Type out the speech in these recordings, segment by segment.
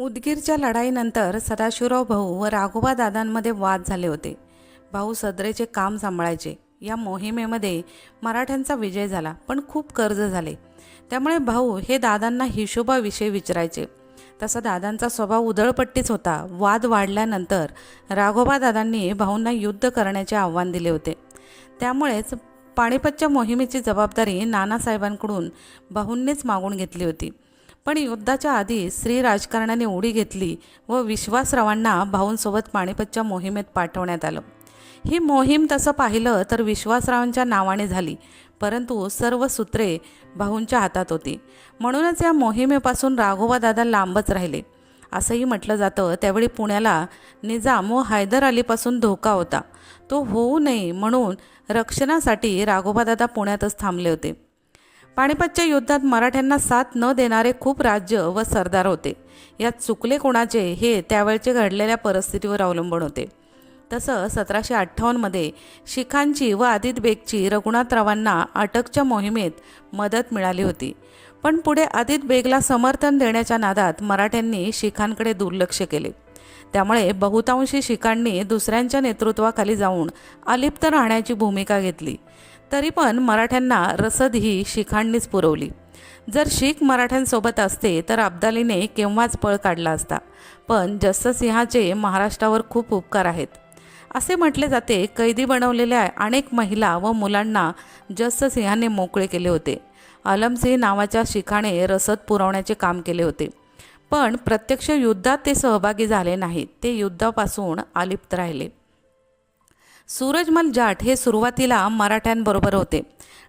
उदगीरच्या लढाईनंतर सदाशिवराव भाऊ व राघोबा दादांमध्ये वाद झाले होते. भाऊ सदरेचे काम सांभाळायचे. या मोहिमेमध्ये मराठ्यांचा विजय झाला पण खूप कर्ज झाले. त्यामुळे भाऊ हे दादांना हिशोबाविषयी विचारायचे. तसा दादांचा स्वभाव उधळपट्टीच होता. वाद वाढल्यानंतर राघोबा दादांनी भाऊंना युद्ध करण्याचे आव्हान दिले होते. त्यामुळेच पाणीपतच्या मोहिमेची जबाबदारी नानासाहेबांकडून भाऊंनीच मागून घेतली होती. पण युद्धाच्या आधी स्त्री राजकारणाने उडी घेतली व विश्वासरावांना भाऊंसोबत पाणीपतच्या मोहिमेत पाठवण्यात आलं. ही मोहीम तसं पाहिलं तर विश्वासरावांच्या नावाने झाली परंतु सर्व सूत्रे भाऊंच्या हातात होती. म्हणूनच या मोहिमेपासून राघोबादादा लांबच राहिले. असंही म्हटलं जातं त्यावेळी पुण्याला निजाम व हैदर अलीपासून धोका होता. तो होऊ नये म्हणून रक्षणासाठी राघोबादादा पुण्यातच थांबले होते. पानिपतच्या युद्धात मराठ्यांना साथ न देणारे खूप राज्य व सरदार होते. यात चुकले कोणाचे हे त्यावेळचे घडलेल्या परिस्थितीवर अवलंबून होते. तसं सतराशे अठ्ठावन्नमध्ये शिखांची व आदित बेगची रघुनाथरावांना अटकच्या मोहिमेत मदत मिळाली होती. पण पुढे आदित बेगला समर्थन देण्याच्या नादात मराठ्यांनी शिखांकडे दुर्लक्ष केले. त्यामुळे बहुतांशी शिखांनी दुसऱ्यांच्या नेतृत्वाखाली जाऊन अलिप्त राहण्याची भूमिका घेतली. तरी पण मराठ्यांना रसद ही शिखांनीच पुरवली. जर शीख मराठ्यांसोबत असते तर अब्दालीने केव्हाच पळ काढला असता. पण जस्ससिंहाचे महाराष्ट्रावर खूप उपकार आहेत. असे म्हटले जाते कैदी बनवलेल्या अनेक महिला व मुलांना जस्ससिंहाने मोकळे केले होते. आलमसिंह नावाच्या शिखाने रसद पुरवण्याचे काम केले होते. पण प्रत्यक्ष युद्धात ते सहभागी झाले नाहीत. ते युद्धापासून अलिप्त राहिले. सूरजमल जाट हे सुरुवातीला मराठ्यांबरोबर होते.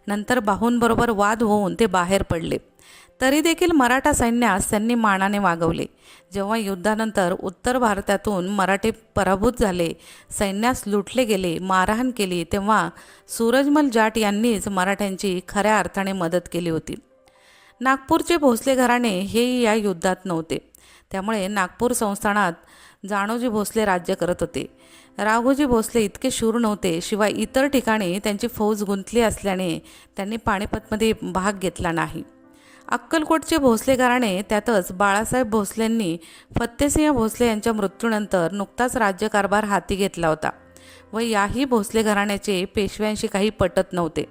नंतर बाहूंबरोबर वाद होऊन ते बाहेर पडले. तरी देखील मराठा सैन्यास त्यांनी मानाने वागवले. जेव्हा युद्धानंतर उत्तर भारतातून मराठे पराभूत झाले सैन्यास लुटले गेले मारहाण केली तेव्हा सूरजमल जाट यांनीच मराठ्यांची खऱ्या अर्थाने मदत केली होती. नागपूरचे भोसले घराणे हेही या युद्धात नव्हते. त्यामुळे नागपूर संस्थानात जाणोजी भोसले राज्य करत होते. राघोजी भोसले इतके शूर नव्हते शिवाय इतर ठिकाणी त्यांची फौज गुंतली असल्याने त्यांनी पाणीपतमध्ये भाग घेतला नाही. अक्कलकोटचे भोसले घराणे त्यातच बाळासाहेब भोसलेंनी फत्तेसिंह भोसले यांच्या मृत्यूनंतर नुकताच राज्यकारभार हाती घेतला होता व याही भोसले घराण्याचे पेशव्यांशी काही पटत नव्हते.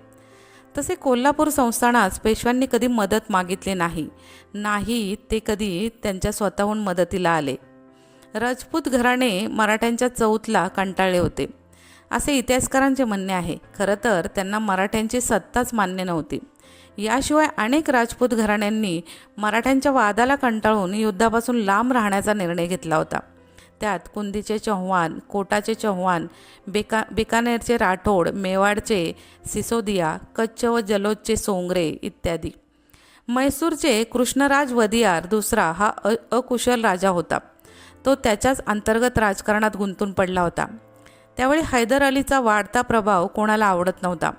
तसे कोल्हापूर संस्थानास पेशव्यांनी कधी मदत मागितली नाही नाही ते कधी त्यांच्या स्वतःहून मदतीला आले. राजपूत घराणे मराठ्यांच्या चौथला कंटाळले होते. असे इतिहासकारांचे म्हणणे आहे. खरं तर त्यांना मराठ्यांची सत्ताच मान्य नव्हती. याशिवाय अनेक राजपूत घराण्यांनी मराठ्यांच्या वादाला कंटाळून युद्धापासून लांब राहण्याचा निर्णय घेतला होता. त्यात कुंदीचे चव्हाण कोटाचे चव्हाण बेका बिकानेरचे राठोड मेवाडचे सिसोदिया कच्छ व जलोदचे सोंगरे इत्यादी. म्हैसूरचे कृष्णराज वदियार दुसरा हा अ अकुशल राजा होता. तो त्याच्याच अंतर्गत राजकारणात गुंतून पडला होता. त्यावेळी हैदर अलीचा वाढता प्रभाव कोणाला आवडत नव्हता.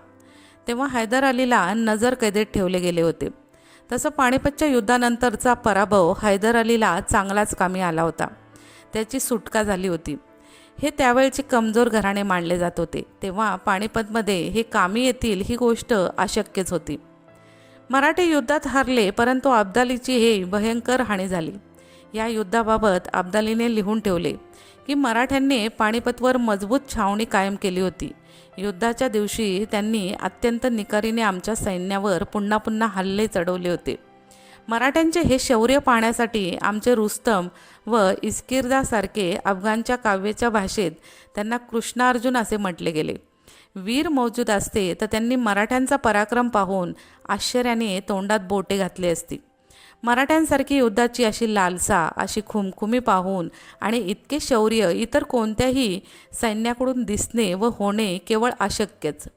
तेव्हा हैदर अलीला नजर कैदेत ठेवले गेले होते. तसं पाणीपतच्या युद्धानंतरचा पराभव हैदर अलीला चांगलाच कामी आला होता. त्याची सुटका झाली होती. हे त्यावेळचे कमजोर घराणे मानले जात होते. तेव्हा पाणीपतमध्ये हे कामी येतील ही गोष्ट अशक्यच होती. मराठी युद्धात हरले परंतु अब्दालीची हे भयंकर हानी झाली. या युद्धाबाबत अब्दालीने लिहून ठेवले की मराठ्यांनी पाणीपतवर मजबूत छावणी कायम केली होती. युद्धाच्या दिवशी त्यांनी अत्यंत निकारीने आमच्या सैन्यावर पुन्हा पुन्हा हल्ले चढवले होते. मराठ्यांचे हे शौर्य पाहण्यासाठी आमचे रुस्तम व इस्किरदासारखे अफगाणच्या काव्याच्या भाषेत त्यांना कृष्णार्जुन असे म्हटले गेले. वीर मौजूद असते तर त्यांनी मराठ्यांचा पराक्रम पाहून आश्चर्याने तोंडात बोटे घातली असती. मराठ्यांसारखी युद्धाची अशी लालसा अशी खुमखुमी पाहून आणि इतके शौर्य इतर कोणत्याही सैन्याकडून दिसणे व होणे केवळ अशक्यच.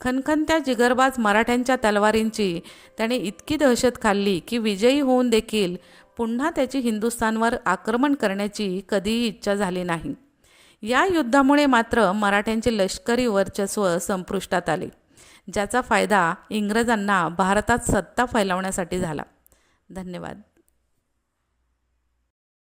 खनखनत्या जिगरबाज मराठ्यांच्या तलवारींची त्याने इतकी दहशत खाल्ली की विजयी होऊन देखील पुन्हा त्याची हिंदुस्थानवर आक्रमण करण्याची कधीही इच्छा झाली नाही. या युद्धामुळे मात्र मराठ्यांचे लष्करी वर्चस्व संपुष्टात आले ज्याचा फायदा इंग्रजांना भारतात सत्ता फैलावण्यासाठी झाला. धन्यवाद.